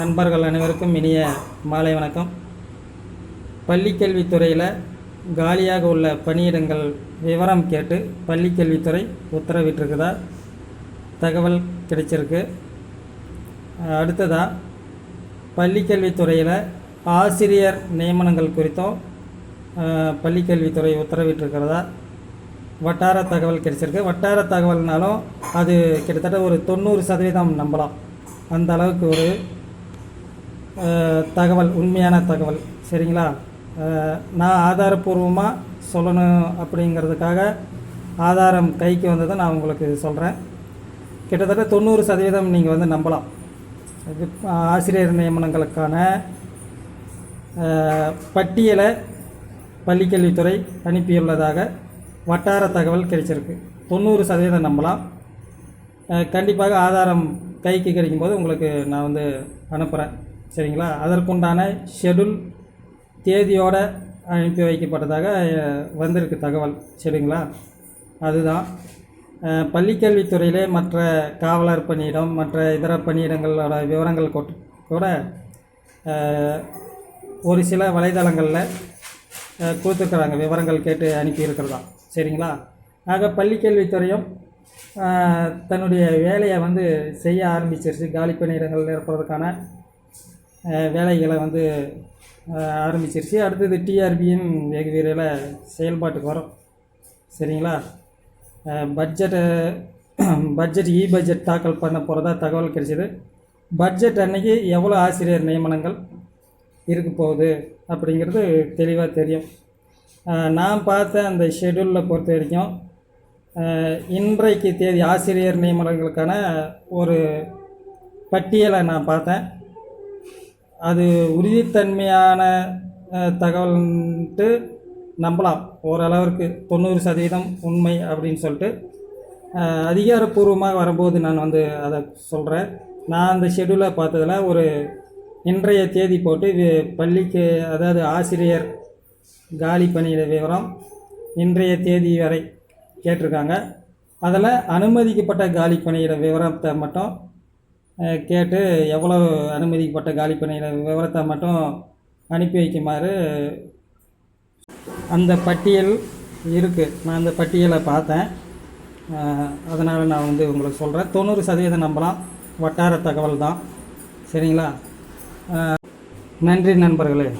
நண்பர்கள் அனைவருக்கும் இனிய மாலை வணக்கம். பள்ளிக்கல்வித்துறையில் காலியாக உள்ள பணியிடங்கள் விவரம் கேட்டு பள்ளிக்கல்வித்துறை உத்தரவிட்டிருக்குதா? தகவல் கிடைச்சிருக்கு. அடுத்ததாக பள்ளிக்கல்வித்துறையில் ஆசிரியர் நியமனங்கள் குறித்தும் பள்ளிக்கல்வித்துறை உத்தரவிட்டிருக்கிறதா? வட்டார தகவல் கிடைச்சிருக்கு. வட்டார தகவல்னாலும் அது கிட்டத்தட்ட ஒரு தொண்ணூறு சதவீதம் நம்பலாம். அந்த அளவுக்கு ஒரு தகவல் உண்மையான தகவல் சரிங்களா? நான் ஆதாரப்பூர்வமாக சொல்லணும் அப்படிங்கிறதுக்காக ஆதாரம் கைக்கு வந்ததை நான் உங்களுக்கு சொல்கிறேன் கிட்டத்தட்ட தொண்ணூறு சதவீதம் நீங்கள் வந்து நம்பலாம். இது ஆசிரியர் நியமனங்களுக்கான பட்டியலை பள்ளிக்கல்வித்துறை அனுப்பியுள்ளதாக வட்டார தகவல் கிடைச்சிருக்கு. தொண்ணூறு சதவீதம் நம்பலாம். கண்டிப்பாக ஆதாரம் கைக்கு கிடைக்கும்போது உங்களுக்கு நான் வந்து அனுப்புகிறேன் சரிங்களா? அதற்குண்டான ஷெடியூல் தேதியோடு அனுப்பி வைக்கப்பட்டதாக வந்திருக்கு தகவல். சரிங்களா? அதுதான். பள்ளிக்கல்வித்துறையிலே மற்ற காவலர் பணியிடம் மற்ற இதர பணியிடங்களோட விவரங்கள் கூட ஒரு சில வலைதளங்களில் கொடுத்துருக்குறாங்க. விவரங்கள் கேட்டு அனுப்பியிருக்கிறதா. சரிங்களா? ஆக பள்ளிக்கல்வித்துறையும் தன்னுடைய வேலையை வந்து செய்ய ஆரம்பிச்சிருச்சு. காலி பணியிடங்கள் நிரப்புறதுக்கான வேலைகளை வந்து ஆரம்பிச்சிருச்சு. அடுத்தது டிஆர்பியின் வெகு விரைவில் செயல்பாட்டுக்கு வரும். சரிங்களா? பட்ஜெட்டு பட்ஜெட் இ பட்ஜெட் தாக்கல் பண்ண போகிறதா தகவல் கிடைச்சிது. பட்ஜெட் அன்னைக்கு எவ்வளோ ஆசிரியர் நியமனங்கள் இருக்க போகுது அப்படிங்கிறது தெளிவாக தெரியும். நான் பார்த்த அந்த ஷெடியூலில் பொறுத்த வரைக்கும் இன்றைக்கு தேதி ஆசிரியர் நியமனங்களுக்கான ஒரு பட்டியலை நான் பார்த்தேன். அது உறுதித்தன்மையான தகவல்ன்ட்டு நம்பலாம். ஓரளவிற்கு தொண்ணூறு சதவீதம் உண்மை அப்படின்னு சொல்லிட்டு அதிகாரப்பூர்வமாக வரும்போது நான் வந்து அதை சொல்கிறேன் நான் அந்த ஷெடியூலை பார்த்ததுல ஒரு இன்றைய தேதி போட்டு பள்ளிக்கு அதாவது ஆசிரியர் காலி பணியிட விவரம் இன்றைய தேதி வரை கேட்டிருக்காங்க. அதில் அனுமதிக்கப்பட்ட காலி பணியிட விவரத்தை மட்டும் கேட்டு எவ்வளோ அனுமதிக்கப்பட்ட காலி பணியிட விவரத்தை மட்டும் அனுப்பி வைக்குமாறு அந்த பட்டியல் இருக்குது நான் அந்த பட்டியலை பார்த்தேன். அதனால் நான் வந்து உங்களுக்கு சொல்கிறேன் தொண்ணூறு சதவீதம் நம்பலாம். வட்டார தகவல் தான். சரிங்களா? நன்றி நண்பர்களே.